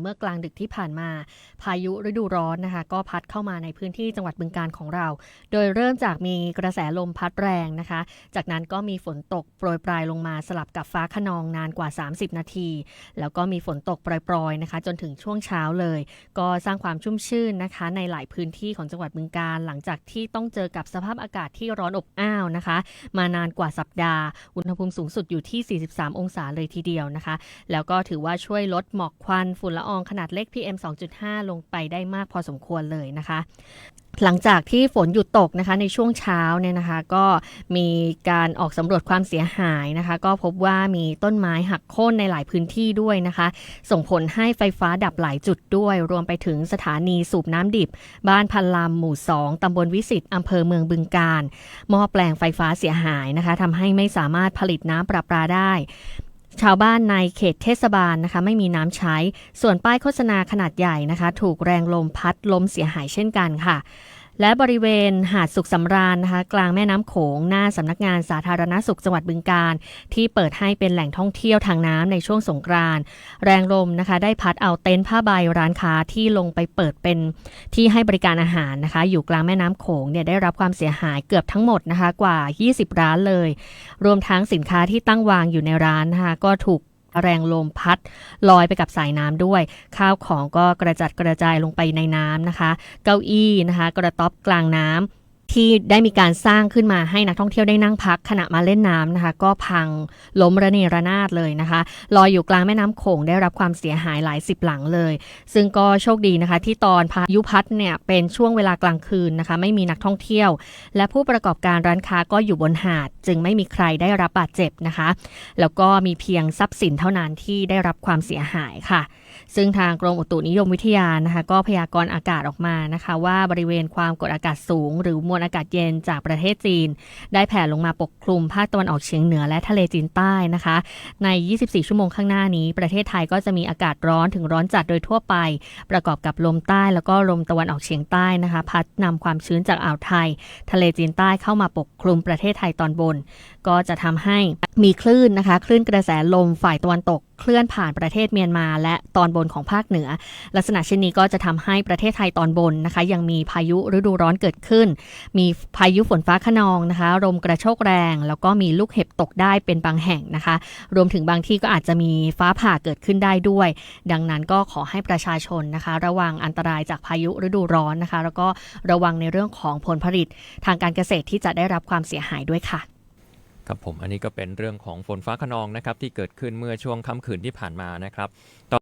เมื่อกลางดึกที่ผ่านมาพายุฤดูร้อนนะคะ ก็พัดเข้ามาในพื้นที่จังหวัดบึงการของเรา โดยเริ่มจากมีกระแสลมพัดแรงนะคะ จากนั้นก็มีฝนตกโปรยปลายลงมาสลับกับฟ้าขนองนานกว่า 30 นาที แล้วก็มีฝนตกโปรยๆนะคะ จนถึงช่วงเช้าเลย ก็สร้างความชุ่มชื่นนะคะ ในหลายพื้นที่ของจังหวัดบึงการหลังจากที่ต้องเจอกับสภาพอากาศที่ร้อนอบอ้าวนะคะ มานานกว่าสัปดาห์อุณหภูมิสูงสุดอยู่ที่ 43 องศาเลยทีเดียวนะคะ แล้วก็ถือว่าช่วยลดหมอกควันฝุ่นละอองขนาดเล็ก PM 2.5 ลงไปได้มากพอสมควรเลยนะคะหลังจากที่ฝนหยุดตกนะคะในช่วงเช้าเนี่ยนะคะ ก็มีการออกสำรวจความเสียหายนะคะ ก็พบว่ามีต้นไม้หักโค่นในหลายพื้นที่ด้วยนะคะ ส่งผลให้ไฟฟ้าดับหลายจุดด้วย รวมไปถึงสถานีสูบน้ำดิบ บ้านพันลำหมู่ 2 ตำบลวิสิตอำเภอเมืองบึงการหม้อแปลงไฟฟ้าเสียหายนะคะทำให้ไม่สามารถผลิตน้ำประปาได้ ชาวบ้านในเขตเทศบาลนะคะ ไม่มีน้ำใช้ ส่วนป้ายโฆษณาขนาดใหญ่นะคะ ถูกแรงลมพัดล้มเสียหายเช่นกันค่ะ และบริเวณหาดสุขสำราญนะคะ กลางแม่น้ำโขงหน้าสำนักงานสาธารณสุขจังหวัดบึงการ ที่เปิดให้เป็นแหล่งท่องเที่ยวทางน้ำในช่วงสงกรานต์แรงลมนะคะ ได้พัดเอาเต็นท์ผ้าใบร้านค้าที่ลงไปเปิดเป็นที่ให้บริการอาหารนะคะ อยู่กลางแม่น้ำโขงเนี่ยได้รับความเสียหายเกือบทั้งหมดนะคะกว่า 20 ร้านเลย รวมทั้งสินค้าที่ตั้งวางอยู่ในร้านนะคะก็ถูก แรงลมพัดลอยไปกับสายน้ำด้วย ข้าวของก็กระจัดกระจายลงไปในน้ำนะคะ เก้าอี้นะคะ กระต๊อบกลางน้ำ ที่ได้มีการสร้างขึ้นมาให้นักท่องเที่ยวได้นั่งพักขณะมาเล่นน้ำนะคะ ก็พังล้มระเนระนาดเลยนะคะ ลอยอยู่กลางแม่น้ำโขงได้รับความเสียหายหลายสิบหลังเลย ซึ่งก็โชคดีนะคะ ที่ตอนพายุพัดเนี่ยเป็นช่วงเวลากลางคืนนะคะ ไม่มีนักท่องเที่ยว และผู้ประกอบการร้านค้าก็อยู่บนหาด จึงไม่มีใครได้รับบาดเจ็บนะคะ แล้วก็มีเพียงทรัพย์สินเท่านั้นที่ได้รับความเสียหายค่ะ ซึ่งทางกรมอุตุนิยมวิทยานะคะ ก็พยากรณ์อากาศออกมานะคะ ว่าบริเวณความกดอากาศสูง หรือมวลอากาศเย็นจากประเทศจีน ได้แผ่ลงมาปกคลุมภาคตะวันออกเฉียงเหนือและทะเลจีนใต้นะคะ ใน 24 ชั่วโมงข้างหน้านี้ ประเทศไทยก็จะมีอากาศร้อนถึงร้อนจัดโดยทั่วไป ประกอบกับลมใต้แล้วก็ลมตะวันออกเฉียงใต้นะคะ พัดนำความชื้นจากอ่าวไทย ทะเลจีนใต้เข้ามาปกคลุมประเทศไทยตอนบน ก็จะทำให้มีคลื่นนะคะ คลื่นกระแสลมฝ่ายตะวันตก เคลื่อนผ่านประเทศเมียนมา และตอนบนของภาคเหนือ ลักษณะเช่นนี้ก็จะทำให้ประเทศไทยตอนบนนะคะ ยังมีพายุฤดูร้อนเกิดขึ้น มีพายุฝนฟ้าขนองนะคะลมกระโชกแรง แล้วก็มีลูกเห็บตกได้เป็นบางแห่งนะคะ รวมถึงบางที่ก็อาจจะมีฟ้าผ่าเกิดขึ้นได้ด้วย ดังนั้นก็ขอให้ประชาชนนะคะ ระวังอันตรายจากพายุฤดูร้อนนะคะ แล้วก็ระวังในเรื่องของผลผลิตทางการเกษตรที่จะได้รับความเสียหายด้วยค่ะ ครับผมอันนี้ก็เป็นเรื่องของฝนฟ้าขนองนะครับที่เกิดขึ้นเมื่อช่วงค่ำคืนที่ผ่านมานะครับ